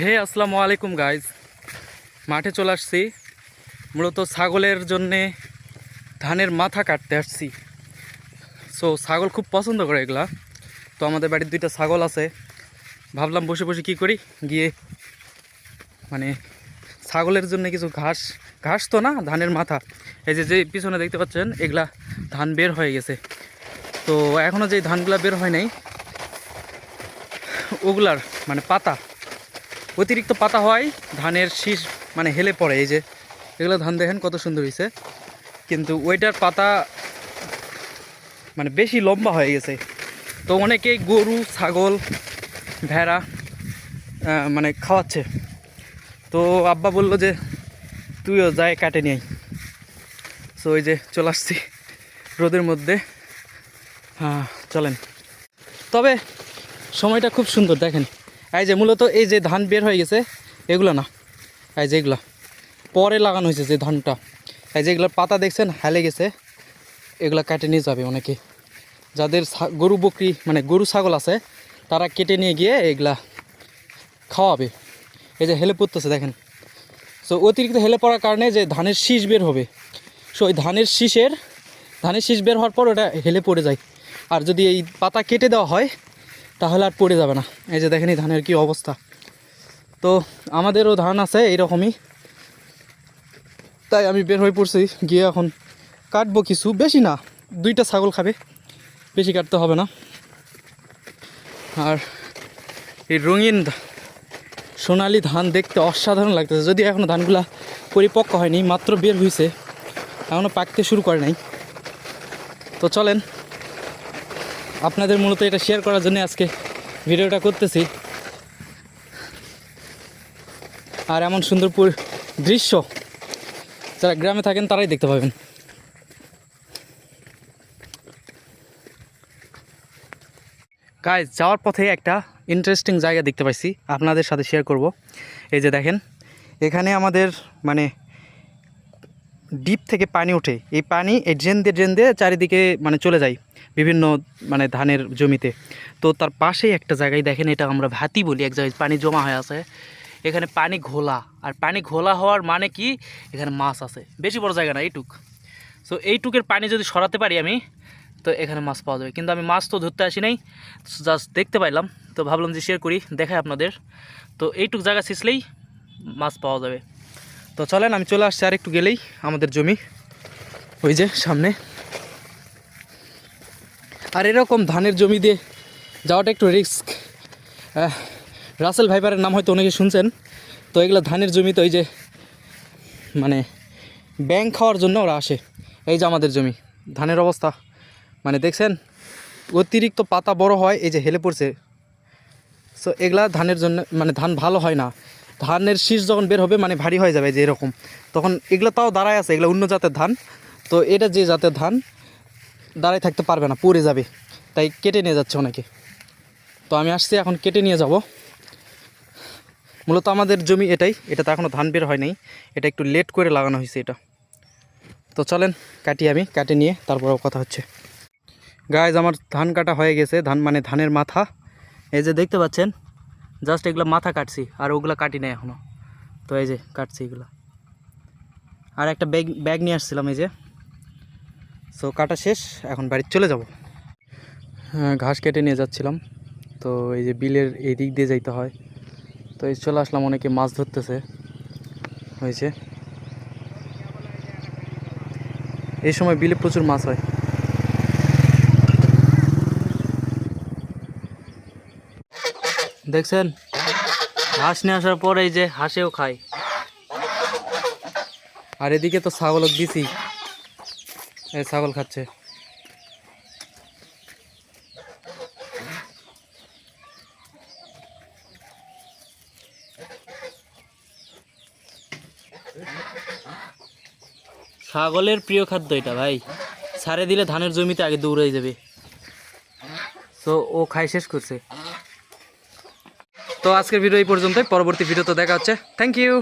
হে, আসসালামু আলাইকুম গাইজ মাঠে চলে আসছি। মূলত ছাগলের জন্যে ধানের মাথা কাটতে আসছি। সো ছাগল খুব পছন্দ করে এগুলা। তো আমাদের বাড়ির দুইটা ছাগল আছে। ভাবলাম বসে বসে কি করি? গিয়ে মানে ছাগলের জন্য কিছু ঘাস ঘাস তো না, ধানের মাথা। এই যে যে পিছনে দেখতে পাচ্ছেন, এগুলা ধান বের হয়ে গেছে। তো এখনও যে ধানগুলা বের হয় নাই, ওগুলার মানে পাতা অতিরিক্ত পাতা হওয়ায় ধানের শীষ মানে হেলে পড়ে। এই যে, এগুলো ধান দেখেন কত সুন্দর হয়েছে। কিন্তু ওইটার পাতা মানে বেশি লম্বা হয়ে গেছে। তো অনেকেই গরু, ছাগল, ভেড়া মানে খাওয়াচ্ছে। তো আব্বা বলল যে, তুইও যায় কাটে নিয়ে সো ওই যে চলে আসছি রোদের মধ্যে। হ্যাঁ চলেন। তবে সময়টা খুব সুন্দর, দেখেন। এই যে মূলত এই যে ধান বের হয়ে গেছে, এগুলো না। এই যে এগুলো। পরে লাগানো হয়েছে যে ধানটা। এই যে এগুলোর পাতা দেখছেন, হেলে গেছে। এগুলো কেটে নিয়ে যাবে অনেকে। যাদের গরু বকরি মানে গরু ছাগল আছে, তারা কেটে নিয়ে গিয়ে এগুলা খাওয়াবে। এই যে হেলে পড়তেছে, দেখেন। সো অতিরিক্ত হেলে পড়ার কারণে যে ধানের শীষ বের হবে। সো ওই ধানের শীষের, ধানের শীষ বের হওয়ার পর ওটা হেলে পড়ে যায়। আর যদি এই পাতা কেটে দেওয়া হয় তাহলে আর পড়ে যাবে না। এই যে দেখেনি ধানের কি অবস্থা। তো আমাদেরও ধান আছে এইরকমই। তাই আমি বের হয়ে পড়ছি, গিয়ে এখন কাটবো কিছু। বেশি না, দুইটা ছাগল খাবে, বেশি কাটতে হবে না। আর এই রঙিন সোনালি ধান দেখতে অসাধারণ লাগতেছে। যদি এখনও ধানগুলা পরিপক্ক হয়নি, মাত্র বের হয়েছে এখনও পাকতে শুরু করে নাই। তো চলেন আপনাদের মূলত এটা শেয়ার করার জন্য আজকে ভিডিওটা করতেছি। আর এমন সুন্দর পুর- দৃশ্য, যারা গ্রামে থাকেন তারাই দেখতে পাবেন। গাইজ যাওয়ার পথে একটা ইন্টারেস্টিং জায়গা দেখতে পাইছি, আপনাদের সাথে শেয়ার করব। এই যে দেখেন, এখানে আমাদের মানে ডিপ থেকে পানি ওঠে। এই পানি এই ড্রেন দিয়ে ড্রেন দিয়ে চারিদিকে মানে চলে যায় বিভিন্ন মানে ধানের জমিতে। তো তার পাশেই একটা জায়গায় দেখেন, এটা আমরা ভাতি বলি, এক জায়গায় পানি জমা হয়ে আছে। এখানে পানি ঘোলা। আর পানি ঘোলা হওয়ার মানে কি? এখানে মাছ আছে। বেশি বড় জায়গা না, এইটুক। সো এইটুকের পানি যদি সরাতে পারি আমি, তো এখানে মাছ পাওয়া যাবে। কিন্তু আমি মাছ তো ধরতে আসি নাই জাস্ট দেখতে পাইলাম। তো ভাবলাম যে শেয়ার করি, দেখাই আপনাদের। তো এইটুক জায়গা ছিঁচলেই মাছ পাওয়া যাবে। তো চলেন, আমি চলে আসছি আর একটু গেলেই আমাদের জমি। ওই যে সামনে। আর এরকম ধানের জমি দিয়ে যাওয়াটা একটু রিস্ক। রাসেল ভাইপারের নাম হয়তো অনেকে শুনছেন। তো এগুলো ধানের জমি তো এই যে মানে ব্যাংক খাওয়ার জন্য ওরা আসে। এই যে আমাদের জমি। ধানের অবস্থা মানে দেখছেন, অতিরিক্ত পাতা বড় হয়, এই যে হেলে পড়ছে। সো এগুলা ধানের জন্য মানে ধান ভালো হয় না। ধানের শীষ যখন বের হবে মানে ভারী হয়ে যাবে যে এরকম। তখন এগুলো তাও দাঁড়ায় আছে, এগুলো অন্য জাতের ধান। তো এটা যে জাতের ধান, দাঁড়ায় থাকতে পারবে না, পড়ে যাবে। তাই কেটে নিয়ে যাচ্ছে অনেকে। তো আমি আসছি, এখন কেটে নিয়ে যাব। মূলত আমাদের জমি এটাই, এটা তো এখনও ধান বের হয় নাই। এটা একটু লেট করে লাগানো হয়েছে এটা। তো চলেন, কাটি আমি, কাটে নিয়ে তারপরেও কথা হচ্ছে। গায়েজ আমার ধান কাটা হয়ে গেছে, ধান মানে ধানের মাথা। এই যে দেখতে পাচ্ছেন জাস্ট এগুলো মাথা কাটছি আর ওগুলো কাটি নাই এখনও তো এই যে কাটছি এগুলো। আর একটা ব্যাগ ব্যাগ নিয়ে আসছিলাম এই যে। সো কাটা শেষ এখন বাড়ি চলে যাব। হ্যাঁ, ঘাস কেটে নিয়ে যাচ্ছিলাম। তো এই যে বিলের এই দিক দিয়ে যাইতে হয়। তো এই চলে আসলাম অনেকে মাছ ধরতেছে। হয়েছে। এই সময় বিলে প্রচুর মাছ হয়। দেখছেন? হাঁস নিয়ে আসার পর এই যে হাঁসেও খায়। আর এদিকে তো ছাগলক দিছি। এই ছাগল খাচ্ছে। ছাগলের প্রিয় খাদ্য এটা ভাই। ছাড়ে দিলে ধানের জমিতে আগে দৌড়াই যাবে। তো ও খাই শেষ করছে। তো আজকের ভিডিও এই পর্যন্তই। পরবর্তী ভিডিও তো দেখা হচ্ছে। Thank you